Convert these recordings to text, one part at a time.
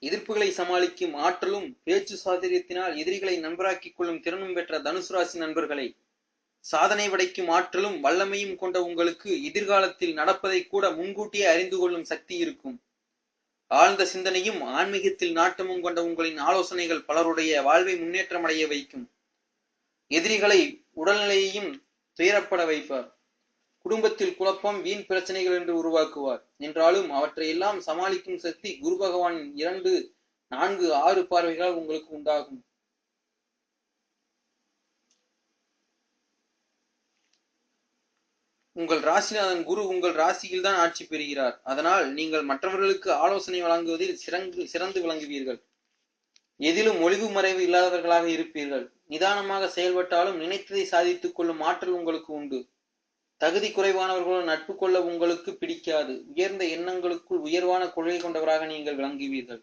எதிர்ப்புகளை சமாளிக்கும் ஆற்றலும் பேச்சு சாதுரியத்தினால் எதிரிகளை நண்பராக்கிக் கொள்ளும் திறனும் பெற்ற தனுசு ராசி நண்பர்களை சாதனை படைக்கும் ஆற்றலும் வல்லமையும் கொண்ட உங்களுக்கு எதிர்காலத்தில் நடப்பதை கூட முன்கூட்டியே அறிந்து கொள்ளும் சக்தி இருக்கும். ஆழ்ந்த சிந்தனையும் ஆன்மீகத்தில் நாட்டமும் கொண்ட உங்களின் ஆலோசனைகள் பலருடைய வாழ்வை முன்னேற்றமடைய வைக்கும். எதிரிகளை உடல்நிலையையும் துயரப்பட வைப்பார். குடும்பத்தில் குழப்பம் வீண் பிரச்சனைகள் என்று உருவாக்குவார். என்றாலும் அவற்றை எல்லாம் சமாளிக்கும் சக்தி குரு பகவானின் இரண்டு நான்கு ஆறு பார்வைகளால் உங்களுக்கு உண்டாகும். உங்கள் ராசிநாதன் குரு உங்கள் ராசியில் தான் ஆட்சி பெறுகிறார். அதனால் நீங்கள் மற்றவர்களுக்கு ஆலோசனை வழங்குவதில் சிறந்து சிறந்து விளங்குவீர்கள். எதிலும் ஒளிவு மறைவு இல்லாதவர்களாக இருப்பீர்கள். நிதானமாக செயல்பட்டாலும் நினைத்ததை சாதித்துக் கொள்ளும் ஆற்றல் உங்களுக்கு உண்டு. தகுதி குறைவானவர்களுடன் நட்பு கொள்ள உங்களுக்கு பிடிக்காது. உயர்ந்த எண்ணங்களுக்குள் உயர்வான கொள்கை கொண்டவராக நீங்கள் விளங்குவீர்கள்.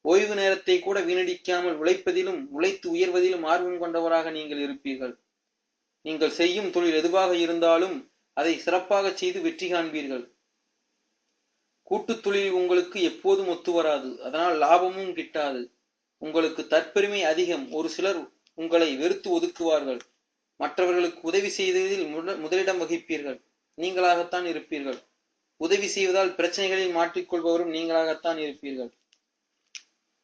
ஓய்வு நேரத்தை கூட வீணடிக்காமல் உழைப்பதிலும் உழைத்து உயர்வதிலும் ஆர்வம் கொண்டவராக நீங்கள் இருப்பீர்கள். நீங்கள் செய்யும் தொழில் எதுவாக இருந்தாலும் அதை சிறப்பாக செய்து வெற்றி காண்பீர்கள். கூட்டுத் தொழில் உங்களுக்கு எப்போதும் ஒத்து வராது. அதனால் லாபமும் கிட்டாது. உங்களுக்கு தற்பெருமை அதிகம். ஒரு சிலர் உங்களை வெறுத்து ஒதுக்குவார்கள். மற்றவர்களுக்கு உதவி செய்ததில் முதலிடம் வகிப்பீர்கள். நீங்களாகத்தான் இருப்பீர்கள். உதவி செய்வதால் பிரச்சனைகளில் மாற்றிக்கொள்பவரும் நீங்களாகத்தான் இருப்பீர்கள்.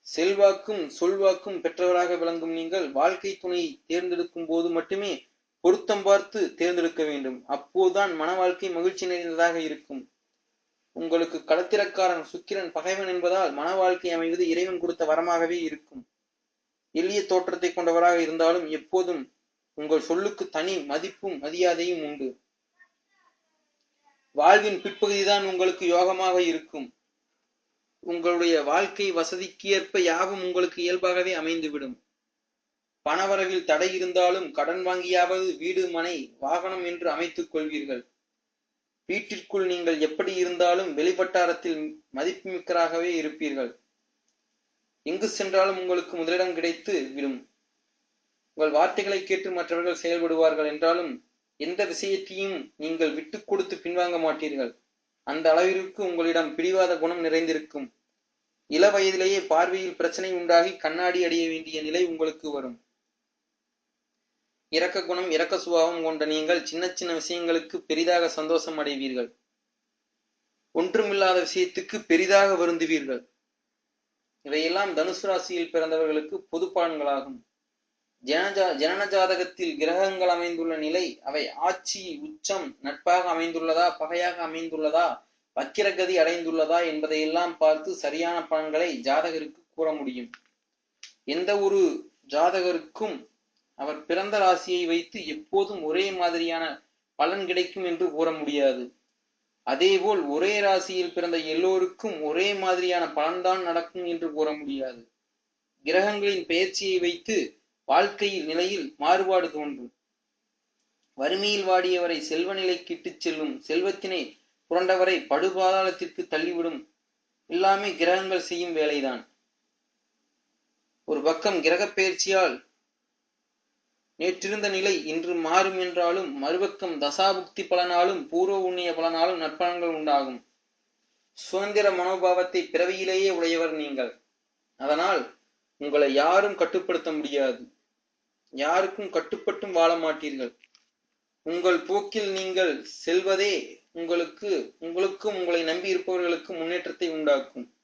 செல்வாக்கும் சொல்வாக்கும் பெற்றவராக விளங்கும் நீங்கள் வாழ்க்கை துணையை தேர்ந்தெடுக்கும் போது மட்டுமே பொருத்தம் பார்த்து தேர்ந்தெடுக்க வேண்டும். அப்போதுதான் மன வாழ்க்கை மகிழ்ச்சி நிறைந்ததாக இருக்கும். உங்களுக்கு களத்திரக்காரன் சுக்கிரன் பகைவன் என்பதால் மன வாழ்க்கை அமைவது இறைவன் கொடுத்த வரமாகவே இருக்கும். எளிய தோற்றத்தை கொண்டவராக இருந்தாலும் எப்போதும் உங்கள் சொல்லுக்கு தனி மதிப்பும் மரியாதையும் உண்டு. வாழ்வின் பிற்பகுதிதான் உங்களுக்கு யோகமாக இருக்கும். உங்களுடைய வாழ்க்கை வசதிக்கு ஏற்ப யாவும் உங்களுக்கு இயல்பாகவே அமைந்துவிடும். பணவரவில் தடை இருந்தாலும் கடன் வாங்கியாவது வீடு மனை வாகனம் என்று அமைத்துக் கொள்வீர்கள். வீட்டிற்குள் நீங்கள் எப்படி இருந்தாலும் வெளிவட்டாரத்தில் மதிப்புமிக்கராகவே இருப்பீர்கள். எங்கு சென்றாலும் உங்களுக்கு முதலிடம் கிடைத்து விடும். உங்கள் வார்த்தைகளை கேட்டு மற்றவர்கள் செயல்படுவார்கள் என்றாலும் எந்த விஷயத்தையும் நீங்கள் விட்டு கொடுத்து பின்வாங்க மாட்டீர்கள். அந்த அளவிற்கு உங்களிடம் பிடிவாத குணம் நிறைந்திருக்கும். இள வயதிலேயே பார்வையில் பிரச்சனை உண்டாகி கண்ணாடி அடைய வேண்டிய நிலை உங்களுக்கு வரும். இரக்க குணம் இரக்க சுபாவம் கொண்ட நீங்கள் சின்ன சின்ன விஷயங்களுக்கு பெரிதாக சந்தோஷம் அடைவீர்கள். ஒன்றுமில்லாத விஷயத்துக்கு பெரிதாக வருந்துவீர்கள். இவையெல்லாம் தனுசு ராசியில் பிறந்தவர்களுக்கு பொது பலன்களாகும் ஜனஜா ஜனன ஜாதகத்தில் கிரகங்கள் அமைந்துள்ள நிலை அவை ஆட்சி உச்சம் நட்பாக அமைந்துள்ளதா பகையாக அமைந்துள்ளதா வக்கிரகதி அடைந்துள்ளதா என்பதையெல்லாம் பார்த்து சரியான பலன்களை ஜாதகருக்கு கூற முடியும். எந்த ஒரு ஜாதகருக்கும் அவர் பிறந்த ராசியை வைத்து எப்போதும் ஒரே மாதிரியான பலன் கிடைக்கும் என்று கூற முடியாது. அதேபோல் ஒரே ராசியில் பிறந்த எல்லோருக்கும் ஒரே மாதிரியான பலன்தான் நடக்கும் என்று கூற முடியாது. கிரகங்களின் பெயர்ச்சியை வைத்து வாழ்க்கையில் நிலையில் மாறுபாடு தோன்றும். வறுமையில் வாடியவரை செல்வ நிலைக்கு கிட்டுச் செல்லும் செல்வத்தினை புரண்டவரை படுபாதாளத்திற்கு தள்ளிவிடும். எல்லாமே கிரகங்கள் செய்யும் வேலைதான். ஒரு பக்கம் கிரக நேற்றிருந்த நிலை இன்று மாறும் என்றாலும் மறுபக்கம் தசாபுக்தி பலனாலும் பூர்வ உண்ணிய பலனாலும் நற்பலன்கள் உண்டாகும். சுதந்திர மனோபாவத்தை பிறவியிலேயே உடையவர் நீங்கள். அதனால் உங்களை யாரும் கட்டுப்படுத்த முடியாது. யாருக்கும் கட்டுப்பட்டும் வாழ மாட்டீர்கள். உங்கள் போக்கில் நீங்கள் செல்வதே உங்களுக்கு உங்களுக்கும் உங்களை நம்பி இருப்பவர்களுக்கும் முன்னேற்றத்தை உண்டாக்கும்.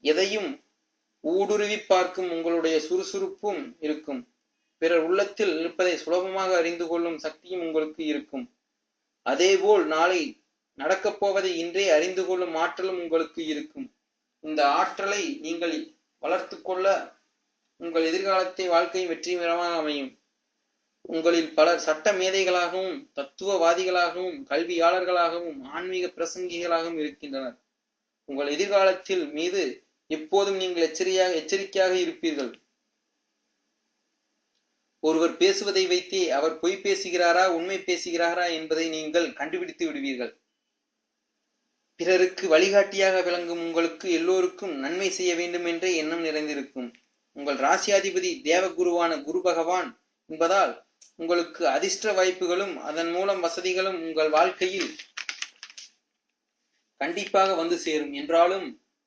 எதையும் ஊடுருவி பார்க்கும் உங்களுடைய சுறுசுறுப்பும் இருக்கும். பிறர் உள்ளத்தில் இருப்பதை சுலபமாக அறிந்து கொள்ளும் சக்தியும் உங்களுக்கு இருக்கும். அதேபோல் நாளை நடக்கப் போவதை இன்றே அறிந்து கொள்ளும் ஆற்றலும் உங்களுக்கு இருக்கும். இந்த ஆற்றலை நீங்கள் வளர்த்து கொள்ள உங்கள் எதிர்காலத்தை வாழ்க்கை வெற்றிகரமாக அமையும். உங்களில் பலர் சட்ட மேதைகளாகவும் தத்துவவாதிகளாகவும் கல்வியாளர்களாகவும் ஆன்மீக பிரசங்கிகளாகவும் இருக்கின்றனர். உங்கள் எதிர்காலத்தில் மீது எப்போதும் நீங்கள் எச்சரியாக எச்சரிக்கையாக இருப்பீர்கள். ஒருவர் பேசுவதை வைத்தே அவர் பொய் பேசுகிறாரா உண்மை பேசுகிறாரா என்பதை நீங்கள் கண்டுபிடித்து விடுவீர்கள். பிறருக்கு வழிகாட்டியாக விளங்கும் உங்களுக்கு எல்லோருக்கும் நன்மை செய்ய வேண்டும் என்றே எண்ணம் நிறைந்திருக்கும். உங்கள் ராசியாதிபதி தேவகுருவான குரு பகவான் என்பதால் உங்களுக்கு அதிர்ஷ்ட வாய்ப்புகளும் அதன் மூலம் வசதிகளும் உங்கள் வாழ்க்கையில் கண்டிப்பாக வந்து சேரும். என்றாலும்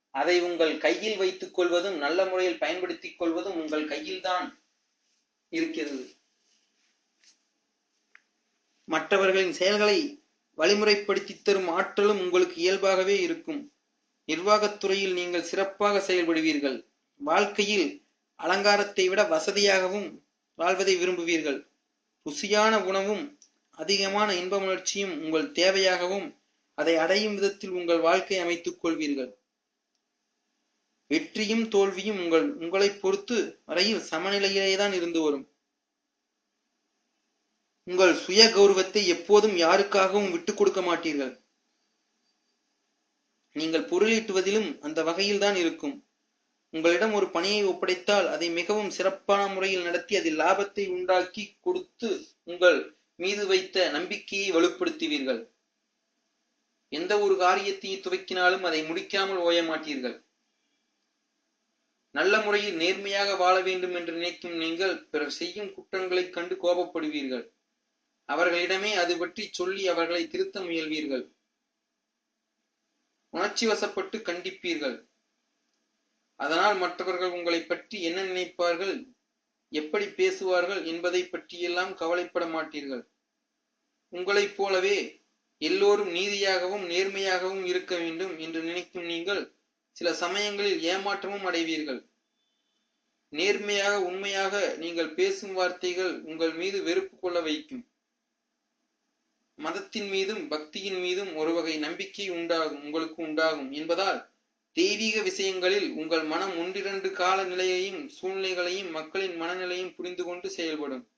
அதை உங்கள் கையில் வைத்துக் கொள்வதும் நல்ல முறையில் பயன்படுத்திக் கொள்வதும் உங்கள் கையில் தான் இருக்கிறது. மற்றவர்களின் செயல்களை வழிமுறைப்படுத்தி தரும் ஆற்றலும் உங்களுக்கு இயல்பாகவே இருக்கும். நிர்வாகத்துறையில் நீங்கள் சிறப்பாக செயல்படுவீர்கள். வாழ்க்கையில் அலங்காரத்தை விட வசதியாகவும் வாழ்வதை விரும்புவீர்கள். ருசியான உணவும் அதிகமான இன்பமுணர்ச்சியும் உங்கள் தேவையாகவும் அதை அடையும் விதத்தில் உங்கள் வாழ்க்கை அமைத்துக் கொள்வீர்கள். வெற்றியும் தோல்வியும் உங்கள் உங்களை பொறுத்து வரையில் சமநிலையிலேதான் இருந்து வரும். உங்கள் சுய கௌரவத்தை எப்போதும் யாருக்காகவும் விட்டுக் கொடுக்க மாட்டீர்கள். நீங்கள் பொருளீட்டுவதிலும் அந்த வகையில் தான் இருக்கும். உங்களிடம் ஒரு பணியை ஒப்படைத்தால் அதை மிகவும் சிறப்பான முறையில் நடத்தி அதில் லாபத்தை உண்டாக்கி கொடுத்து உங்கள் மீது வைத்த நம்பிக்கையை வலுப்படுத்துவீர்கள். எந்த ஒரு காரியத்தை துவக்கினாலும் அதை முடிக்காமல் ஓய மாட்டீர்கள். நல்ல முறையில் நேர்மையாக வாழ வேண்டும் என்று நினைக்கும் நீங்கள் பிறர் செய்யும் குற்றங்களைக் கண்டு கோபப்படுவீர்கள். அவர்களிடமே அது பற்றி சொல்லி அவர்களை திருத்த முயல்வீர்கள். உணர்ச்சி வசப்பட்டு கண்டிப்பீர்கள். அதனால் மற்றவர்கள் உங்களை பற்றி என்ன நினைப்பார்கள்? எப்படி பேசுவார்கள் என்பதை பற்றியெல்லாம் கவலைப்பட மாட்டீர்கள். உங்களைப் போலவே எல்லோரும் நீதியாகவும் நேர்மையாகவும் இருக்க வேண்டும் என்று நினைக்கும் நீங்கள் சில சமயங்களில் ஏமாற்றமும் அடைவீர்கள். நேர்மையாக உண்மையாக நீங்கள் பேசும் வார்த்தைகள் உங்கள் மீது வெறுப்பு கொள்ள வைக்கும். மதத்தின் மீதும் பக்தியின் மீதும் ஒரு வகை நம்பிக்கை உண்டாகும் உங்களுக்கு உண்டாகும் என்பதால் தெய்வீக விஷயங்களில் உங்கள் மனம் ஒன்றிரண்டு கால நிலையையும் சூழ்நிலைகளையும் மக்களின் மனநிலையும் புரிந்து கொண்டு செயல்படும்.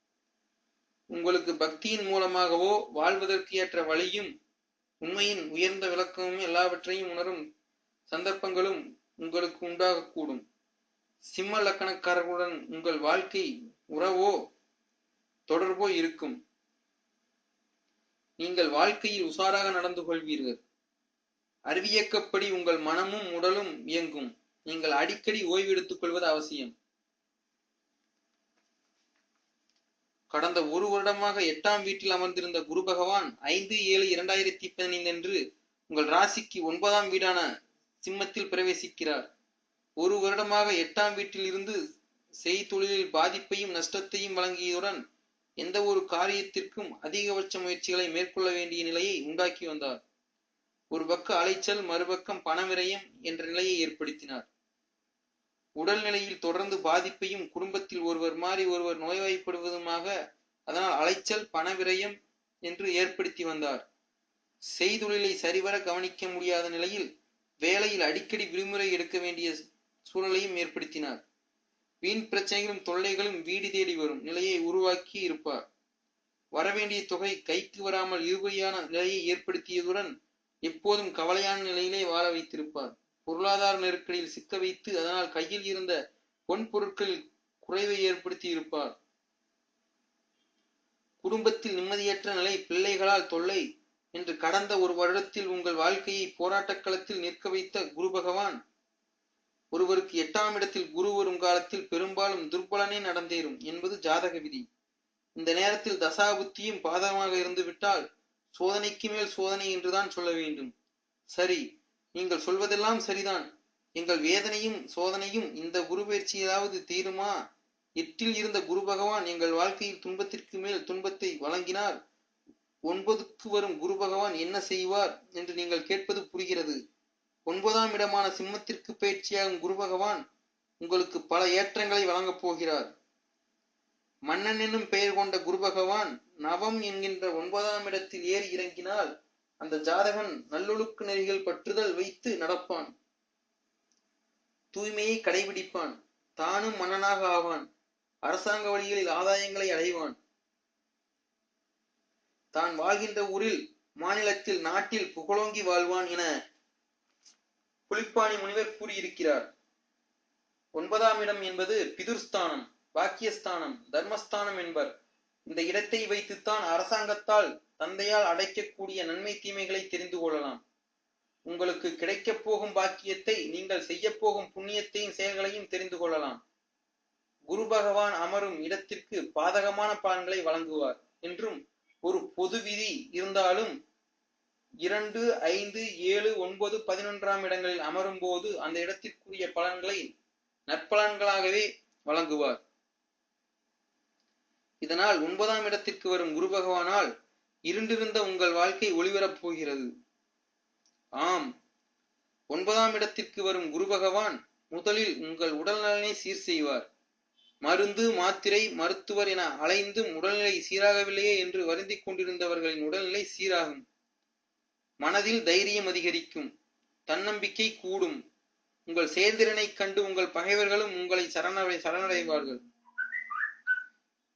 உங்களுக்கு பக்தியின் மூலமாகவோ வாழ்வதற்கு ஏற்ற வழியும் உண்மையின் உயர்ந்த விளக்கமும் எல்லாவற்றையும் உணரும் சந்தர்ப்பங்களும் உங்களுக்கு உண்டாகக்கூடும். சிம்ம லக்கணக்காரர்களுடன் உங்கள் வாழ்க்கை உறவோ தொடர்போ இருக்கும். நீங்கள் வாழ்க்கையில் உஷாராக நடந்து கொள்வீர்கள். அறிவியக்கப்படி உங்கள் மனமும் உடலும் இயங்கும். நீங்கள் அடிக்கடி ஓய்வெடுத்துக் கொள்வது அவசியம். கடந்த ஒரு வருடமாக எட்டாம் வீட்டில் அமர்ந்திருந்த குரு பகவான் ஐந்து ஏழு இரண்டாயிரத்தி பதினைந்து அன்று உங்கள் ராசிக்கு ஒன்பதாம் வீடான சிம்மத்தில் பிரவேசிக்கிறார். ஒரு வருடமாக எட்டாம் வீட்டில் இருந்து செய்தொழிலில் பாதிப்பையும் நஷ்டத்தையும் வழங்கியதுடன் எந்த ஒரு காரியத்திற்கும் அதிகபட்ச முயற்சிகளை மேற்கொள்ள வேண்டிய நிலையை உண்டாக்கி வந்தார். ஒரு பக்க அலைச்சல் மறுபக்கம் பணவிரயம் என்ற நிலையை ஏற்படுத்தினார். உடல்நிலையில் தொடர்ந்து பாதிப்பையும் குடும்பத்தில் ஒருவர் மாறி ஒருவர் நோய்வாய்ப்படுவதுமாக அதனால் அலைச்சல் பணவிரயம் என்று ஏற்படுத்தி வந்தார். செய்தொழிலை சரிவர கவனிக்க முடியாத நிலையில் வேலையில் அடிக்கடி விடுமுறை எடுக்க வேண்டிய சூழலையும் ஏற்படுத்தினார். வீண் பிரச்சனைகளும் தொல்லைகளும் வீடு தேடி வரும் நிலையை உருவாக்கி இருப்பார். வரவேண்டிய தொகை கைக்கு வராமல் இருபடியான நிலையை ஏற்படுத்தியதுடன் எப்போதும் கவலையான நிலையிலே வாழ வைத்திருப்பார். பொருளாதார நெருக்கடியில் சிக்க வைத்து அதனால் கையில் இருந்த பொன் பொருட்களில் குறைவை ஏற்படுத்தி இருப்பார். குடும்பத்தில் நிம்மதியற்ற நிலை பிள்ளைகளால் தொல்லை என்று கடந்த ஒரு வருடத்தில் உங்கள் வாழ்க்கையை போராட்டக் களத்தில் நிற்க வைத்த குரு பகவான் ஒருவருக்கு எட்டாம் இடத்தில் குரு வரும் காலத்தில் பெரும்பாலும் துர்பலனே நடந்தேறும் என்பது ஜாதக விதி. இந்த நேரத்தில் தசாபுத்தியும் பாதகமாக இருந்துவிட்டால் சோதனைக்கு மேல் சோதனை என்றுதான் சொல்ல வேண்டும். சரி நீங்கள் சொல்வதெல்லாம் சரிதான். எங்கள் வேதனையும் சோதனையும் இந்த குரு தீருமா? எட்டில் இருந்த குரு பகவான் எங்கள் வாழ்க்கையில் துன்பத்திற்கு மேல் துன்பத்தை வழங்கினார். ஒன்பதுக்கு வரும் குரு பகவான் என்ன செய்வார் என்று நீங்கள் கேட்பது புரிகிறது. ஒன்பதாம் இடமான சிம்மத்திற்கு பயிற்சியாகும் குரு பகவான் உங்களுக்கு பல ஏற்றங்களை வழங்கப் போகிறார். மன்னன் என்னும் பெயர் கொண்ட குரு பகவான் நவம் என்கின்ற ஒன்பதாம் இடத்தில் ஏறி இறங்கினால் அந்த ஜாதகன் நல்லொழுக்க நெறிகள் பற்றுதல் வைத்து நடப்பான். தூய்மையை கடைபிடிப்பான். தானும் மன்னனாக ஆவான். அரசாங்க வழிகளில் ஆதாயங்களை அடைவான். தான் வாழ்கின்ற ஊரில் மாநிலத்தில் நாட்டில் புகழோங்கி வாழ்வான் என புலிப்பாணி முனிவர் கூறியிருக்கிறார். ஒன்பதாம் இடம் என்பது பிதுர்ஸ்தானம். பாக்கியஸ்தானம் தர்மஸ்தானம் என்பர். இந்த இடத்தை வைத்துத்தான் அரசாங்கத்தால் தந்தையால் அடைக்கக்கூடிய நன்மை தீமைகளை தெரிந்து கொள்ளலாம். உங்களுக்கு கிடைக்கப் போகும் பாக்கியத்தை நீங்கள் செய்ய போகும் புண்ணியத்தையும் செயல்களையும் தெரிந்து கொள்ளலாம். குரு பகவான் அமரும் இடத்திற்கு பாதகமான பலன்களை வழங்குவார் என்றும் ஒரு பொது விதி இருந்தாலும் இரண்டு ஐந்து ஏழு ஒன்பது பதினொன்றாம் இடங்களில் அமரும் போது அந்த இடத்திற்குரிய பலன்களை நற்பலன்களாகவே வழங்குவார். இதனால் ஒன்பதாம் இடத்திற்கு வரும் குரு பகவானால் இருண்டிருந்த உங்கள் வாழ்க்கை ஒளிவரப் போகிறது. ஆம் ஒன்பதாம் இடத்திற்கு வரும் குரு பகவான் முதலில் உங்கள் உடல்நலனை சீர் செய்வார். மருந்து மாத்திரை மருத்துவர் என அலைந்தும் உடல்நிலை சீராகவில்லையே என்று வருந்திக் கொண்டிருந்தவர்களின் உடல்நிலை சீராகும். மனதில் தைரியம் அதிகரிக்கும். தன்னம்பிக்கை கூடும். உங்கள் செயல்திறனை கண்டு உங்கள் பகைவர்களும் உங்களை சரணடை சரணடைவார்கள்.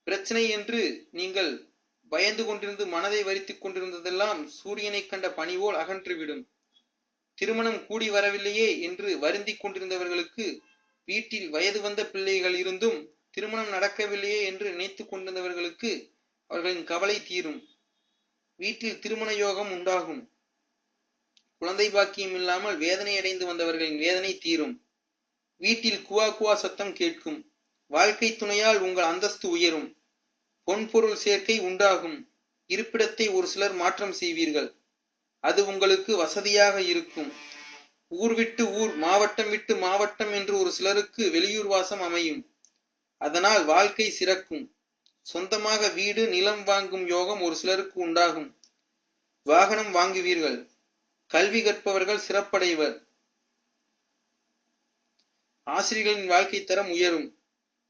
பிரச்சனை என்று நீங்கள் பயந்து கொண்டிருந்து மனதை வரித்துக் கொண்டிருந்ததெல்லாம் சூரியனை கண்ட பணிபோல் அகன்றுவிடும். திருமணம் கூடி வரவில்லையே என்று வருந்தி கொண்டிருந்தவர்களுக்கு வீட்டில் வயது வந்த பிள்ளைகள் இருந்தும் திருமணம் நடக்கவில்லையே என்று நினைத்துக் கொண்டிருந்தவர்களுக்கு அவர்களின் கவலை தீரும். வீட்டில் திருமண யோகம் உண்டாகும். குழந்தை பாக்கியம் இல்லாமல் வேதனை அடைந்து வந்தவர்களின் வேதனை தீரும். வீட்டில் குவா குவா சத்தம் கேட்கும். வாழ்க்கை துணையால் உங்கள் அந்தஸ்து உயரும். பொன்பொருள் சேர்க்கை உண்டாகும். இருப்பிடத்தை ஒரு சிலர் மாற்றம் செய்வீர்கள். அது உங்களுக்கு வசதியாக இருக்கும். ஊர் விட்டு ஊர் மாவட்டம் விட்டு மாவட்டம் என்று ஒரு சிலருக்கு வெளியூர் வாசம் அமையும். அதனால் வாழ்க்கை சிறக்கும். சொந்தமாக வீடு நிலம் வாங்கும் யோகம் ஒரு சிலருக்கு உண்டாகும். வாகனம் வாங்குவீர்கள். கல்வி கற்பவர்கள் சிறப்படைவர். ஆசிரியர்களின் வாழ்க்கை தரம் உயரும்.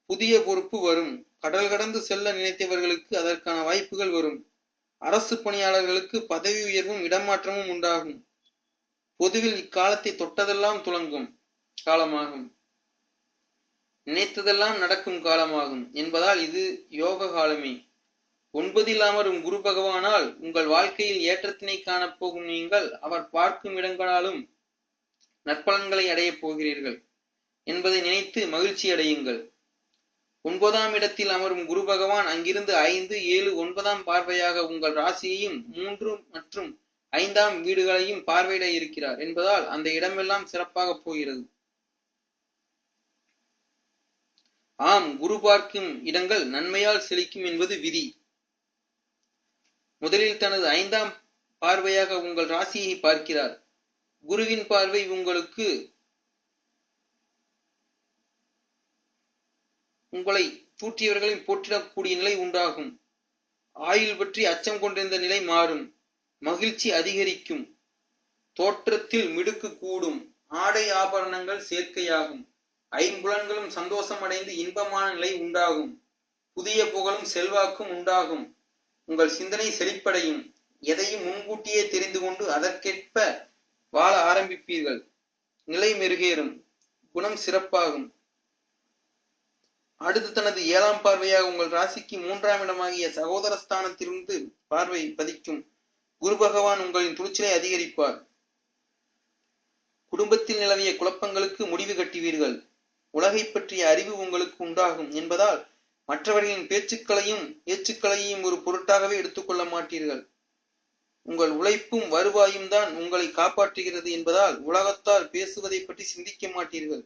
புதிய பொறுப்பு வரும். கடல் கடந்து செல்ல நினைத்தவர்களுக்கு அதற்கான வாய்ப்புகள் வரும். அரசு பணியாளர்களுக்கு பதவி உயர்வும் இடமாற்றமும் உண்டாகும். பொதுவில் இக்காலத்தை தொட்டதெல்லாம் துலங்கும் காலமாகும். நினைத்ததெல்லாம் நடக்கும் காலமாகும் என்பதால் இது யோக காலமே. ஒன்பதில் அமரும் குரு பகவானால் உங்கள் வாழ்க்கையில் ஏற்றத்தினை காணப்போகும் நீங்கள் அவர் பார்க்கும் இடங்களாலும் நற்பலன்களை அடையப் போகிறீர்கள் என்பதை நினைத்து மகிழ்ச்சி அடையுங்கள் ஒன்பதாம் இடத்தில் அமரும் குரு பகவான் அங்கிருந்து ஐந்து ஏழு ஒன்பதாம் பார்வையாக உங்கள் ராசியையும் மூன்று மற்றும் ஐந்தாம் வீடுகளையும் பார்வையிட இருக்கிறார். என்பதால் அந்த இடமெல்லாம் சிறப்பாக போகிறது. ஆம் குரு பார்க்கும் இடங்கள் நன்மையால் செழிக்கும் என்பது விதி. முதலில் தனது ஐந்தாம் பார்வையாக உங்கள் ராசியை பார்க்கிறார். குருவின் பார்வை உங்களுக்கு உங்களை தூற்றியவர்களையும் போற்றிடக்கூடிய நிலை உண்டாகும். ஆயுள் பற்றி அச்சம் கொண்டிருந்த நிலை மாறும். மகிழ்ச்சி அதிகரிக்கும். தோற்றத்தில் மிடுக்கு கூடும். ஆடை ஆபரணங்கள் சேர்க்கையாகும். ஐம்புலன்களும் சந்தோஷம் அடைந்து இன்பமான நிலை உண்டாகும். புதிய புகழும் செல்வாக்கும் உண்டாகும். உங்கள் சிந்தனை செழிப்படையும். எதையும் முன்கூட்டியே தெரிந்து கொண்டு அதற்கேற்ப வாழ ஆரம்பிப்பீர்கள். நிலை மெருகேறும். குணம் சிறப்பாகும். அடுத்து தனது ஏழாம் பார்வையாக உங்கள் ராசிக்கு மூன்றாம் இடமாகிய சகோதர ஸ்தானத்திலிருந்து பார்வை பதிக்கும். குரு பகவான் உங்களின் துணிச்சலை அதிகரிப்பார். குடும்பத்தில் நிலவிய குழப்பங்களுக்கு முடிவு கட்டுவீர்கள். உலகை பற்றிய அறிவு உங்களுக்கு உண்டாகும் என்பதால் மற்றவர்களின் பேச்சுக்களையும் ஏச்சுக்களையும் ஒரு பொருட்டாகவே எடுத்துக்கொள்ள மாட்டீர்கள். உங்கள் உழைப்பும் வருவாயும் தான் உங்களை காப்பாற்றுகிறது என்பதால் உலகத்தால் பேசுவதை பற்றி சிந்திக்க மாட்டீர்கள்.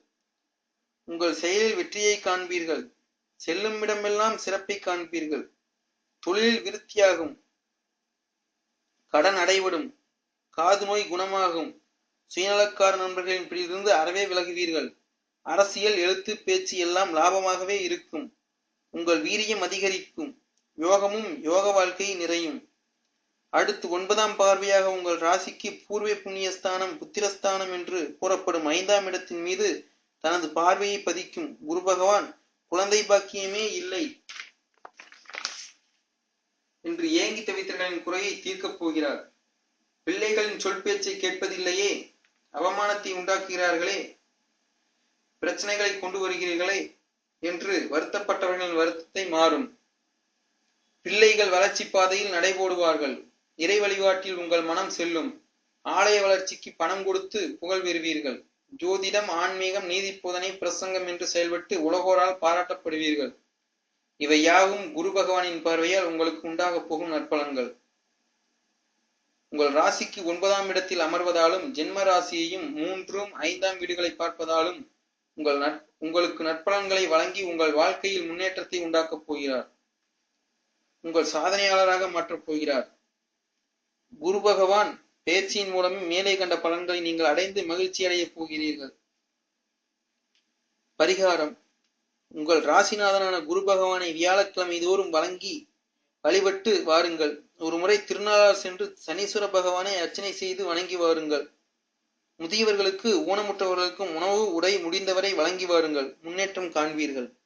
உங்கள் செயலில் வெற்றியை காண்பீர்கள். செல்லும் இடமெல்லாம் சிறப்பை காண்பீர்கள். தொழிலில் விருத்தியாகும். கடன் அடைபடும். காது நோய் குணமாகும். சுயநலக்கார நண்பர்களின் பிடியிலிருந்து அறவே விலகுவீர்கள். அரசியல் எழுத்து பேச்சு எல்லாம் லாபமாகவே இருக்கும். உங்கள் வீரியம் அதிகரிக்கும். யோகமும் யோக வாழ்க்கை நிறையும். அடுத்து ஒன்பதாம் பார்வையாக உங்கள் ராசிக்கு பூர்வ புண்ணியஸ்தானம் புத்திரஸ்தானம் என்று கூறப்படும் ஐந்தாம் இடத்தின் மீது தனது பார்வையை பதிக்கும். குரு பகவான் குழந்தை பாக்கியமே இல்லை என்று ஏங்கி தவித்தவர்களின் குறையை தீர்க்கப் போகிறார். பிள்ளைகளின் சொல் பேச்சை கேட்பதில்லையே அவமானத்தை உண்டாக்குகிறார்களே பிரச்சனைகளை கொண்டு வருகிறீர்களே என்று வருத்தப்பட்டவர்களின் வருத்தத்தை மாறும். பிள்ளைகள் வளர்ச்சி பாதையில் நடைபோடுவார்கள். இறை வழிபாட்டில் உங்கள் மனம் செல்லும். ஆலய வளர்ச்சிக்கு பணம் கொடுத்து புகழ் பெறுவீர்கள். ஜோதிடம் ஆன்மீகம் நீதி போதனை பிரசங்கம் என்று செயல்பட்டு உலகோரால் பாராட்டப்படுவீர்கள். இவை யாவும் குரு பகவானின் பார்வையால் உங்களுக்கு உண்டாக போகும் நற்பலன்கள். உங்கள் ராசிக்கு ஒன்பதாம் இடத்தில் அமர்வதாலும் ஜென்ம ராசியையும் மூன்றும் ஐந்தாம் வீடுகளை பார்ப்பதாலும் உங்கள் உங்களுக்கு நற்பலன்களை வழங்கி உங்கள் வாழ்க்கையில் முன்னேற்றத்தை உண்டாக்கப் போகிறார். உங்கள் சாதனையாளராக மாற்றப் போகிறார். குரு பகவான் பேச்சின் மூலமே மேலே கண்ட பலன்களை நீங்கள் அடைந்து மகிழ்ச்சி அடையப் போகிறீர்கள். பரிகாரம். உங்கள் ராசிநாதனான குரு பகவானை வியாழக்கிழமை தோறும் வழங்கி வழிபட்டு வாருங்கள். ஒரு முறை திருநாளார் சென்று சனீஸ்வர பகவானை அர்ச்சனை செய்து வணங்கி வாருங்கள். முதியவர்களுக்கு ஊனமுற்றவர்களுக்கும் உணவு உடை முடிந்தவரை வழங்கி வாருங்கள். முன்னேற்றம் காண்பீர்கள்.